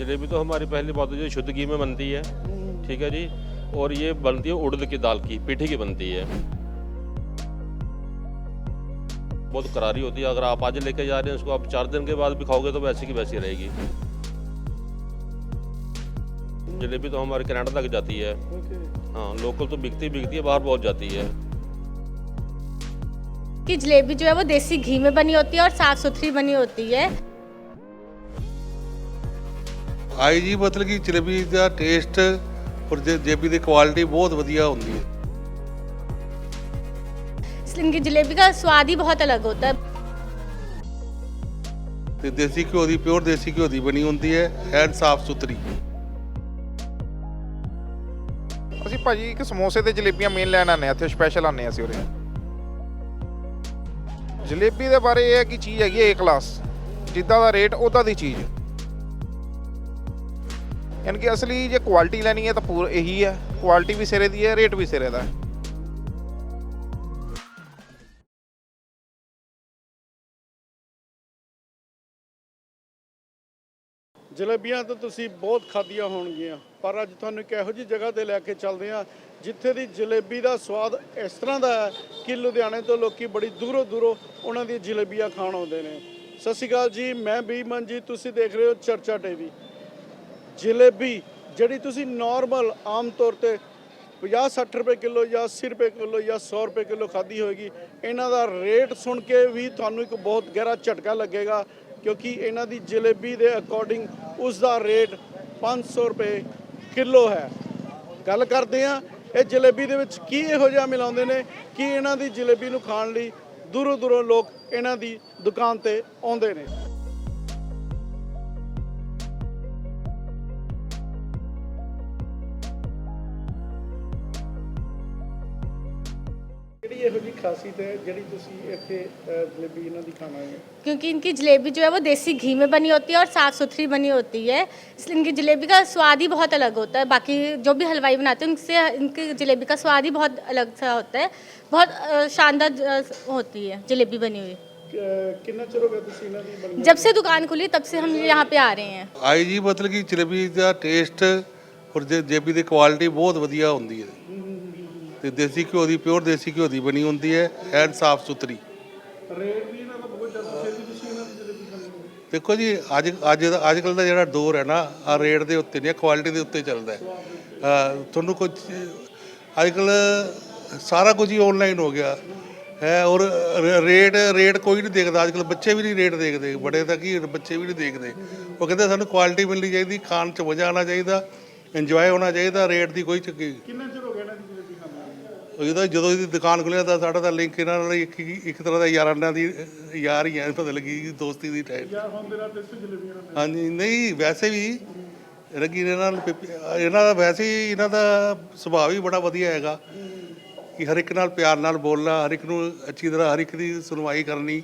जलेबी तो हमारी पहली बात जो शुद्ध घी में बनती है। ठीक है जी? और ये बनती है उड़द की दाल की, पीठी की बनती है। बहुत करारी होती है। अगर आप आज लेके जा रहे हैं उसको आप चार दिन के बाद भी खाओगे तो वैसी की वैसी रहेगी। जलेबी तो हमारे कनाडा तक जाती है। हाँ लोकल तो बिकती बिकती है, बाहर बहुत जाती है। कि जलेबी जो है वो देसी घी में बनी होती है और साफ़ सुथरी बनी होती है। ਆਈ ਜੀ ਮਤਲਬ ਕਿ ਜਲੇਬੀ ਦਾ ਟੇਸਟ ਔਰ ਜੇ ਜਲੇਬੀ ਦੀ ਕੁਆਲਿਟੀ ਬਹੁਤ ਵਧੀਆ ਹੁੰਦੀ ਹੈ इसलिए इनकी जलेबी का स्वाद ही बहुत अलग होता है ਤੇ ਦੇਸੀ ਘਿਓ ਦੀ ਪਿਓਰ ਦੇਸੀ ਘਿਓ ਦੀ ਬਣੀ ਹੁੰਦੀ ਹੈ ਐਨ ਸਾਫ ਸੁਥਰੀ ਅਸੀਂ ਭਾਜੀ ਇੱਕ ਸਮੋਸੇ ਤੇ ਜਲੇਬੀਆਂ ਮੇਨ ਲੈਣ ਆਨੇ ਆ ਇੱਥੇ ਸਪੈਸ਼ਲ ਆਨੇ ਆ ਅਸੀਂ ਉਰੇ ਜਲੇਬੀ ਦੇ ਬਾਰੇ ਇਹ ਹੈ ਕਿ ਚੀਜ਼ ਹੈਗੀ ਏ ਕਲਾਸ ਜਿੱਦਾਂ ਦਾ ਰੇਟ ਉਹਦਾ ਦੀ ਚੀਜ਼ ਯਾਨੀ ਕਿ ਅਸਲੀ ਜੇ ਕੁਆਲਿਟੀ ਲੈਣੀ ਹੈ ਤਾਂ ਪੂਰ ਇਹੀ ਹੈ। ਕੁਆਲਿਟੀ ਵੀ ਸਿਰੇ ਦੀ ਹੈ ਰੇਟ ਵੀ ਸਿਰੇ ਦਾ ਹੈ। ਜਲੇਬੀਆਂ ਤਾਂ ਤੁਸੀਂ ਬਹੁਤ ਖਾਧੀਆਂ ਹੋਣਗੀਆਂ, ਪਰ ਅੱਜ ਤੁਹਾਨੂੰ ਇੱਕ ਇਹੋ ਜਿਹੀ ਜਗ੍ਹਾ ਤੇ ਲੈ ਕੇ ਚੱਲਦੇ ਹਾਂ, ਜਿੱਥੇ ਦੀ ਜਲੇਬੀ ਦਾ ਸਵਾਦ ਇਸ ਤਰ੍ਹਾਂ ਦਾ ਹੈ ਕਿ ਲੁਧਿਆਣੇ ਤੋਂ ਲੋਕੀ ਬੜੀ ਦੂਰੋਂ ਦੂਰੋਂ ਉਹਨਾਂ ਦੀਆਂ ਜਲੇਬੀਆਂ ਖਾਣ ਆਉਂਦੇ ਨੇ। ਸਤਿ ਸ਼੍ਰੀ ਅਕਾਲ ਜੀ, ਮੈਂ ਬੀਮਨ ਜੀ, ਤੁਸੀਂ ਦੇਖ ਰਹੇ ਹੋ ਚਰਚਾ ਟੀਵੀ। ਜਲੇਬੀ, ਜਿਹੜੀ ਤੁਸੀਂ ਨਾਰਮਲ ਆਮ ਤੌਰ ਤੇ 50 60 ਰੁਪਏ ਕਿਲੋ ਜਾਂ 80 ਰੁਪਏ ਕਿਲੋ ਜਾਂ 100 ਰੁਪਏ ਕਿਲੋ ਖਾਧੀ ਹੋਏਗੀ, ਇਹਨਾਂ ਦਾ ਰੇਟ ਸੁਣ ਕੇ ਵੀ ਤੁਹਾਨੂੰ ਇੱਕ ਬਹੁਤ ਗਹਿਰਾ ਝਟਕਾ ਲੱਗੇਗਾ, ਕਿਉਂਕਿ ਇਹਨਾਂ ਦੀ ਜਲੇਬੀ ਦੇ ਅਕੋਰਡਿੰਗ ਉਸ ਦਾ ਰੇਟ 500 ਰੁਪਏ ਕਿਲੋ ਹੈ। ਗੱਲ ਕਰਦੇ ਆ ਇਹ ਜਲੇਬੀ ਦੇ ਵਿੱਚ ਕੀ ਇਹੋ ਜਿਹਾ ਮਿਲਾਉਂਦੇ ਨੇ, ਕਿ ਇਹਨਾਂ ਦੀ ਜਲੇਬੀ ਨੂੰ ਖਾਣ ਲਈ ਦੂਰੋਂ ਦੂਰੋਂ ਲੋਕ ਇਹਨਾਂ ਦੀ ਦੁਕਾਨ ਤੇ ਆਉਂਦੇ ਨੇ। ਜਿਹੜੀ ਇਹੋ ਜਿਹੀ ਖਾਸੀਅਤ ਹੈ ਜਿਹੜੀ ਤੁਸੀਂ ਇੱਥੇ ਅਹ, ਜਲੇਬੀ ਇਹਨਾਂ ਦੀ ਖਾਣਾ ਹੈ क्योंकि इनकी जलेबी जो है वो देसी घी में बनी होती है और साफ सुथरी बनी होती है इसलिए इनकी जलेबी का स्वाद ही बहुत अलग होता है बाकी जो भी हलवाई बनाते हैं उनसे इनकी जलेबी का स्वाद ही बहुत अलग सा होता है बहुत अ, शानदार अ, होती है जलेबी बनी हुई ਕਿ- ਕਿੰਨਾ ਚਿਰ ਹੋ ਗਿਆ ਤੁਸੀਂ ਇਹਨਾਂ ਦੀ ਬਣੀ जब से दुकान खुली तब से हम यहाँ पे आ रहे हैं ਆਈ ਜੀ ਮਤਲਬ ਕਿ ਜਲੇਬੀ ਦਾ ਟੇਸਟ ਔਰ ਜੇ ਜਲੇਬੀ ਦੀ ਕੁਆਲਿਟੀ ਬਹੁਤ ਵਧੀਆ ਹੁੰਦੀ ਹੈ ਤੇ ਦੇਸੀ ਘਿਓ ਦੀ ਪਿਓਰ ਦੇਸੀ ਘਿਓ ਦੀ ਬਣੀ ਹੁੰਦੀ ਹੈ ਐਨ ਸਾਫ਼ ਸੁਥਰੀ। ਰੇਟ ਵੀ ਇਹਨਾਂ ਦਾ ਬਹੁਤ ਜ਼ਿਆਦਾ ਫਿਰ ਵੀ ਤੁਸੀਂ ਇਹਨਾਂ ਦੀ ਜਲੇਬੀ ਖਾਂਦੇ ਹੋ ਦੇਖੋ ਜੀ ਅੱਜ ਅੱਜ ਦਾ ਅੱਜ ਕੱਲ ਦਾ ਜਿਹੜਾ ਦੌਰ ਹੈ ਨਾ ਆ ਰੇਟ ਦੇ ਉੱਤੇ ਨਹੀਂ ਕੁਆਲਿਟੀ ਦੇ ਉੱਤੇ ਚੱਲਦਾ ਹੈ। ਤੁਹਾਨੂੰ ਕੁਝ ਅੱਜ ਕੱਲ ਸਾਰਾ ਕੁਝ ਹੀ ਆਨਲਾਈਨ ਹੋ ਗਿਆ। ਹੈ ਔਰ ਰੇਟ ਰੇਟ ਕੋਈ ਨਹੀਂ ਦੇਖਦਾ। ਅੱਜ ਕੱਲ ਬੱਚੇ ਵੀ ਨਹੀਂ ਰੇਟ ਦੇਖਦੇ ਬੜੇ ਤਾਂ ਕੀ ਬੱਚੇ ਵੀ ਨਹੀਂ ਦੇਖਦੇ। ਉਹ ਕਹਿੰਦੇ ਸਾਨੂੰ ਕੁਆਲਿਟੀ ਮਿਲਣੀ ਚਾਹੀਦੀ ਖਾਣ 'ਚ ਮਜ਼ਾ ਆਉਣਾ ਚਾਹੀਦਾ ਇੰਜੋਏ ਹੋਣਾ ਚਾਹੀਦਾ ਰੇਟ ਦੀ ਕੋਈ ਚੱਕੀ ਕਿੰਨਾ ਚਿਰ ਹੋ ਗਿਆ ਇਹਨਾਂ ਦੀ ਜਲੇਬੀ ਉਹ ਜਦੋਂ ਇਹਦੀ ਦੁਕਾਨ ਖੁੱਲਿਆ ਤਾਂ ਸਾਡਾ ਤਾਂ ਲਿੰਕ ਇਹਨਾਂ ਨਾਲ ਇੱਕ ਇੱਕ ਤਰ੍ਹਾਂ ਦਾ ਯਾਰਾਨਾ ਦੀ ਯਾਰ ਹੀ ਹੈ ਪਤਾ ਲੱਗੀ ਦੋਸਤੀ ਦੀ ਟਾਈਪ ਯਾਰ ਹੁਣ ਦੇ ਨਾਲ ਤੇ ਜਲੇਬੀਆਂ ਨਾਲ ਹਾਂਜੀ ਨਹੀਂ ਵੈਸੇ ਵੀ ਰਗੀ ਇਹਨਾਂ ਨਾਲ ਪਿ- ਇਹਨਾਂ ਦਾ ਵੈਸੇ ਹੀ ਇਹਨਾਂ ਦਾ ਸੁਭਾਅ ਵੀ ਬੜਾ ਵਧੀਆ ਹੈਗਾ ਕਿ ਹਰ ਇੱਕ ਨਾਲ ਪਿਆਰ ਨਾਲ ਬੋਲਣਾ ਹਰ ਇੱਕ ਨੂੰ ਅੱਛੀ ਤਰ੍ਹਾਂ ਹਰ ਇੱਕ ਦੀ ਸੁਣਵਾਈ ਕਰਨੀ।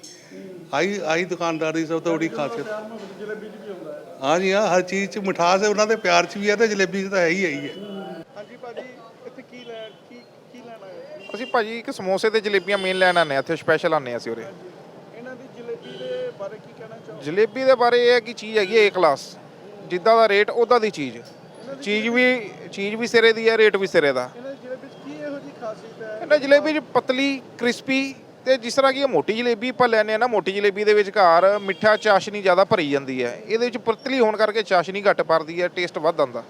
ਆਈ ਆਈ ਦੁਕਾਨਦਾਰੀ ਸਭ ਤੋਂ ਬੜੀ ਖਾਸੀਅਤ। ਜਲੇਬੀ 'ਚ ਵੀ ਹੁੰਦਾ ਹਾਂਜੀ ਹਾਂ ਹਰ ਚੀਜ਼ 'ਚ ਮਿਠਾਸ ਹੈ ਉਹਨਾਂ ਦੇ ਪਿਆਰ 'ਚ ਵੀ ਹੈ ਤੇ ਜਲੇਬੀ 'ਚ ਤਾਂ ਹੈ ਹੀ ਹੈ ਹੀ ਹੈ ਹਾਂਜੀ ਭਾਜੀ ਇੱਥੇ ਕੀ ਲੈ ਕੀ ਕੀ ਲੈਣਾ ਹੈ ਅਸੀਂ ਭਾਜੀ ਇੱਕ ਸਮੋਸੇ ਤੇ ਜਲੇਬੀਆਂ ਮੇਨ ਲੈਣ ਆਨੇ ਆ ਇੱਥੇ ਸਪੈਸ਼ਲ ਆਨੇ ਆ ਅਸੀਂ ਉਰੇ। ਇਹਨਾਂ ਦੀ ਜਲੇਬੀ ਦੇ ਬਾਰੇ ਕੀ ਕਹਿਣਾ ਚਾਹੋ ਜਲੇਬੀ ਦੇ ਬਾਰੇ ਇਹ ਹੈ ਕਿ ਚੀਜ਼ ਹੈਗੀ ਏ ਕਲਾਸ ਜਿੱਦਾਂ ਦਾ ਰੇਟ ਉਹਦਾ ਦੀ ਚੀਜ਼। ਚੀਜ਼ ਵੀ ਚੀਜ਼ ਵੀ ਸਿਰੇ ਦੀ ਹੈ ਰੇਟ ਵੀ ਸਿਰੇ ਦਾ। ਇਹਨਾਂ ਦੀ ਜਲੇਬੀ 'ਚ ਕੀ ਇਹੋ ਜਿਹੀ ਖਾਸੀਅਤ ਹੈ? ਇਹਨਾਂ ਜਲੇਬੀ ਚ ਪਤਲੀ ਕ੍ਰਿਸਪੀ ਤੇ ਜਿਸ ਤਰ੍ਹਾਂ ਕਿ ਇਹ ਮੋਟੀ ਜਲੇਬੀ ਆਪਾਂ ਲੈਨੇ ਆ ਨਾ ਮੋਟੀ ਜਲੇਬੀ ਦੇ ਵਿੱਚ ਘਰ ਮਿੱਠਾ ਚਾਸ਼ਨੀ ਜ਼ਿਆਦਾ ਭਰੀ ਜਾਂਦੀ ਹੈ। ਇਹਦੇ ਵਿੱਚ ਪਤਲੀ ਹੋਣ ਕਰਕੇ ਚਾਸ਼ਨੀ ਘੱਟ ਪਰਦੀ ਹੈ ਟੇਸਟ ਵੱਧ ਆਉਂਦਾ।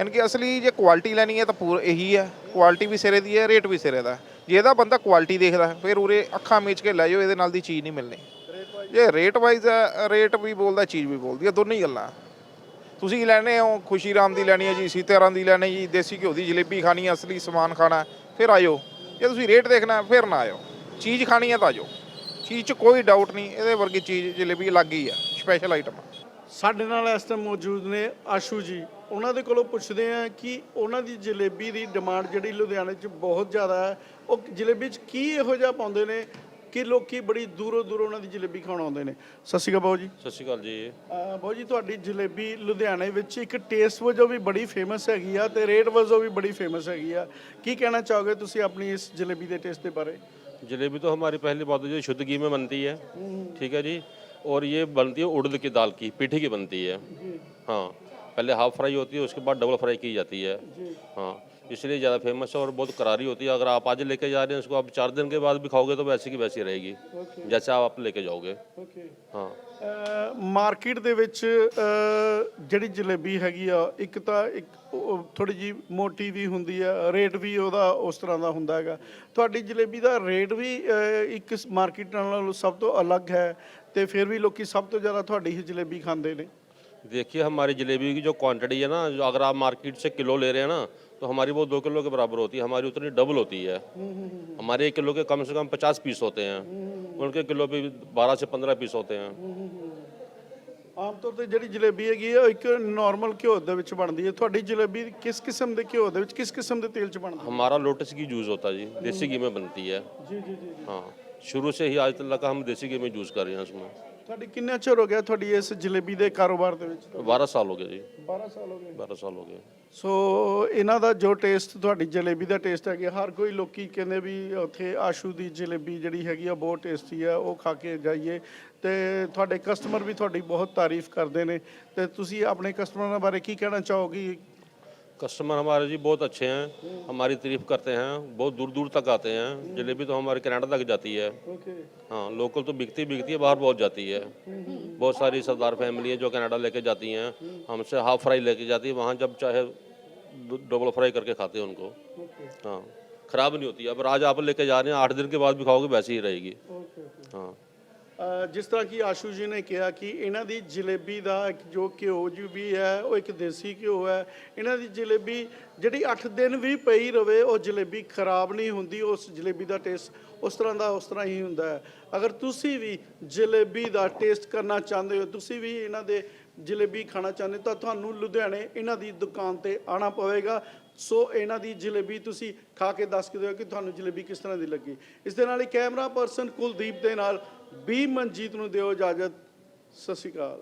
ਯਾਨੀ ਕਿ ਅਸਲੀ ਜੇ ਕੁਆਲਿਟੀ ਲੈਣੀ ਹੈ ਤਾਂ ਪੂਰ ਇਹੀ ਹੈ। ਕੁਆਲਿਟੀ ਵੀ ਸਿਰੇ ਦੀ ਹੈ ਰੇਟ ਵੀ ਸਿਰੇ ਦਾ ਹੈ। ਜੇ ਇਹਦਾ ਬੰਦਾ ਕੁਆਲਿਟੀ ਦੇਖਦਾ ਫਿਰ ਉਰੇ ਅੱਖਾਂ ਮੀਚ ਕੇ ਲੈ ਜਾਓ ਇਹਦੇ ਨਾਲ ਦੀ ਚੀਜ਼ ਨਹੀਂ ਮਿਲਣੀ। ਜੇ ਰੇਟ ਵਾਈਜ਼ ਰੇਟ ਵੀ ਬੋਲਦਾ ਚੀਜ਼ ਵੀ ਬੋਲਦੀ ਹੈ ਦੋਨੇ ਹੀ ਗੱਲਾਂ। ਤੁਸੀਂ ਲੈਣੇ ਹੋ ਖੁਸ਼ੀ ਰਾਮ ਦੀ ਲੈਣੀ ਹੈ ਜੀ ਸੀਤਾਰਾਮ ਦੀ ਲੈਣੀ ਜੀ ਦੇਸੀ ਘਿਓ ਦੀ ਜਲੇਬੀ ਖਾਣੀ ਹੈ ਅਸਲੀ ਸਮਾਨ ਖਾਣਾ ਹੈ, ਫਿਰ ਆਇਓ। ਜੇ ਤੁਸੀਂ ਰੇਟ ਦੇਖਣਾ ਫਿਰ ਨਾ ਆਇਓ। ਚੀਜ਼ ਖਾਣੀ ਹੈ ਤਾਂ ਆਜੋ ਚੀਜ਼ 'ਚ ਕੋਈ ਡਾਊਟ ਨਹੀਂ ਇਹਦੇ ਵਰਗੀ ਚੀਜ਼ ਜਲੇਬੀ ਅਲੱਗ ਹੀ ਆ ਸਪੈਸ਼ਲ ਆਈਟਮ ਸਾਡੇ ਨਾਲ ਇਸ ਟਾਈਮ ਮੌਜੂਦ ਨੇ ਆਸ਼ੂ ਜੀ ਉਹਨਾਂ ਦੇ ਕੋਲੋਂ ਪੁੱਛਦੇ ਆ ਕਿ ਉਹਨਾਂ ਦੀ ਜਲੇਬੀ ਦੀ ਡਿਮਾਂਡ ਜਿਹੜੀ ਲੁਧਿਆਣੇ 'ਚ ਬਹੁਤ ਜ਼ਿਆਦਾ ਹੈ ਉਹ ਜਲੇਬੀ 'ਚ ਕੀ ਇਹੋ ਜਿਹਾ ਪਾਉਂਦੇ ਨੇ ਕਿ ਲੋਕੀ ਬੜੀ ਦੂਰੋਂ ਦੂਰੋਂ ਉਹਨਾਂ ਦੀ ਜਲੇਬੀ ਖਾਣ ਆਉਂਦੇ ਨੇ ਸਤਿ ਸ਼੍ਰੀ ਅਕਾਲ ਬਾਊ ਜੀ ਸਤਿ ਸ਼੍ਰੀ ਅਕਾਲ ਜੀ ਅਹ ਬਾਊ ਜੀ ਤੁਹਾਡੀ ਜਲੇਬੀ ਲੁਧਿਆਣੇ ਵਿੱਚ ਇੱਕ ਟੇਸਟ ਵਜੋਂ ਵੀ ਬੜੀ ਫੇਮਸ ਹੈਗੀ ਆ ਤੇ ਰੇਟ ਵਜੋਂ ਵੀ ਬੜੀ ਫੇਮਸ ਹੈਗੀ ਆ ਕੀ ਕਹਿਣਾ ਚਾਹੋਗੇ ਤੁਸੀਂ ਆਪਣੀ ਇਸ ਜਲੇਬੀ ਦੇ ਟੇਸਟ ਦੇ ਬਾਰੇ जलेबी तो हमारी पहली बात है जो शुद्ध घी में बनती है ठीक है जी और ये बनती है उड़द की दाल की पीठी की बनती है हाँ पहले हाफ फ्राई होती है उसके बाद डबल फ्राई की जाती है हाँ इसलिए ज़्यादा फेमस है और बहुत करारी होती है अगर आप आज लेके जा रहे हैं इसको आप चार दिन के बाद भी खाओगे तो वैसी की वैसी रहेगी जैसे आप लेके जाओगे ਓਕੇ हाँ ਮਾਰਕੀਟ ਦੇ ਵਿੱਚ ਅਹ, ਜਿਹੜੀ ਜਲੇਬੀ ਹੈਗੀ ਆ ਇੱਕ ਤਾਂ ਇੱਕ ਥੋੜੀ ਜੀ ਮੋਟੀ ਵੀ ਹੁੰਦੀ ਆ ਰੇਟ ਵੀ ਉਹਦਾ ਉਸ ਤਰ੍ਹਾਂ ਦਾ ਹੁੰਦਾ ਹੈਗਾ ਤੁਹਾਡੀ ਜਲੇਬੀ ਦਾ ਰੇਟ ਵੀ ਅਹ, ਇੱਕ ਮਾਰਕੀਟ ਨਾਲੋਂ ਸਭ ਤੋਂ ਅਲੱਗ ਹੈ ਤੇ ਫਿਰ ਵੀ ਲੋਕੀ ਸਭ ਤੋਂ ਜ਼ਿਆਦਾ ਤੁਹਾਡੀ ਹੀ ਜਲੇਬੀ ਖਾਂਦੇ ਨੇ देखिए हमारी जलेबी की जो क्वांटिटी है ना जो अगर आप मार्केट से किलो ले रहे हैं ना तो हमारी वो दो किलो के बराबर होती है हमारी उतनी डबल होती है हमारे एक किलो के कम से कम पचास पीस होते हैं उनके किलो पे बारह से पंद्रह पीस होते हैं ਆਮ ਤੌਰ ਤੇ ਜਿਹੜੀ ਜਲੇਬੀ ਹੈਗੀ ਆ ਉਹ ਇੱਕ ਨਾਰਮਲ ਘਿਓ ਦੇ ਵਿੱਚ ਬਣਦੀ ਹੈ ਤੁਹਾਡੀ ਜਲੇਬੀ ਕਿਸ ਕਿਸਮ ਦੇ ਘਿਓ ਦੇ ਵਿੱਚ ਕਿਸ ਕਿਸਮ ਦੇ ਤੇਲ 'ਚ ਬਣਦੀ ਹੈ हमारा लोटस की जूस होता है जी देसी घी में बनती है ਜੀ जी जी हाँ शुरू से ही आज तक का हम देसी घी में यूज़ कर रहे हैं उसमें ਤੁਹਾਡੀ ਕਿੰਨਾ ਚਿਰ ਹੋ ਗਿਆ ਤੁਹਾਡੀ ਇਸ ਜਲੇਬੀ ਦੇ ਕਾਰੋਬਾਰ ਦੇ ਵਿੱਚ? 12 ਸਾਲ ਹੋ ਗਏ ਜੀ। 12 ਸਾਲ ਹੋ ਗਏ। 12 ਸਾਲ ਹੋ ਗਏ। ਸੋ ਇਹਨਾਂ ਦਾ ਜੋ ਟੇਸਟ ਤੁਹਾਡੀ ਜਲੇਬੀ ਦਾ ਟੇਸਟ ਹੈ ਕਿ ਹਰ ਕੋਈ ਲੋਕੀ ਕਹਿੰਦੇ ਵੀ ਉੱਥੇ ਆਸ਼ੂ ਦੀ ਜਲੇਬੀ ਜਿਹੜੀ ਹੈਗੀ ਆ ਬਹੁਤ ਟੇਸਟੀ ਆ ਉਹ ਖਾ ਕੇ ਜਾਈਏ। ਤੇ ਤੁਹਾਡੇ ਕਸਟਮਰ ਵੀ ਤੁਹਾਡੀ ਬਹੁਤ ਤਾਰੀਫ ਕਰਦੇ ਨੇ। ਤੇ ਤੁਸੀਂ ਆਪਣੇ ਕਸਟਮਰਾਂ ਬਾਰੇ ਕੀ ਕਹਿਣਾ ਚਾਹੋਗੇ? कस्टमर हमारे जी बहुत अच्छे हैं हमारी तारीफ़ करते हैं बहुत दूर दूर तक आते हैं जलेबी तो हमारे कनाडा तक जाती है। हाँ लोकल तो बिकती बिकती है बाहर बहुत जाती है। बहुत सारी सरदार फैमिली है जो कनाडा लेके जाती हैं हमसे हाफ़ फ्राई लेके जाती है वहाँ जब चाहे डबल फ्राई करके खाते हैं उनको। हाँ खराब नहीं होती अब आज आप लेके जा रहे हैं आठ दिन के बाद भी खाओगे वैसी ही रहेगी। हाँ। ਜਿਸ ਤਰ੍ਹਾਂ ਕਿ ਆਸ਼ੂ ਜੀ ਨੇ ਕਿਹਾ ਕਿ ਇਹਨਾਂ ਦੀ ਜਲੇਬੀ ਦਾ ਇੱਕ ਜੋ ਘਿਓ ਜੀ ਵੀ ਹੈ, ਉਹ ਇੱਕ ਦੇਸੀ ਘਿਓ ਹੈ। ਇਹਨਾਂ ਦੀ ਜਲੇਬੀ ਜਿਹੜੀ 8 ਦਿਨ ਵੀ ਪਈ ਰਵੇ, ਉਹ ਜਲੇਬੀ ਖਰਾਬ ਨਹੀਂ ਹੁੰਦੀ, ਉਸ ਜਲੇਬੀ ਦਾ ਟੇਸਟ ਉਸ ਤਰ੍ਹਾਂ ਦਾ ਉਸ ਤਰ੍ਹਾਂ ਹੀ ਹੁੰਦਾ ਹੈ। ਅਗਰ ਤੁਸੀਂ ਵੀ ਜਲੇਬੀ ਦਾ ਟੇਸਟ ਕਰਨਾ ਚਾਹੁੰਦੇ ਹੋ, ਤੁਸੀਂ ਵੀ ਇਹਨਾਂ ਦੇ ਜਲੇਬੀ ਖਾਣਾ ਚਾਹੁੰਦੇ ਹੋ ਤਾਂ ਤੁਹਾਨੂੰ ਲੁਧਿਆਣੇ ਇਹਨਾਂ ਦੀ ਦੁਕਾਨ ਤੇ ਆਣਾ ਪਵੇਗਾ। ਸੋ ਇਹਨਾਂ ਦੀ ਜਲੇਬੀ ਤੁਸੀਂ ਖਾ ਕੇ ਦੱਸ ਕੇ ਦਿਓ ਕਿ ਤੁਹਾਨੂੰ ਜਲੇਬੀ ਕਿਸ ਤਰ੍ਹਾਂ ਦੀ ਲੱਗੀ। ਇਸ ਦੇ ਨਾਲ ਹੀ ਕੈਮਰਾ ਪਰਸਨ ਕੁਲਦੀਪ ਦੇ ਨਾਲ ਬੀ ਮਨਜੀਤ ਨੂੰ ਦਿਓ ਇਜਾਜ਼ਤ। ਸਤਿ ਸ਼੍ਰੀ ਅਕਾਲ।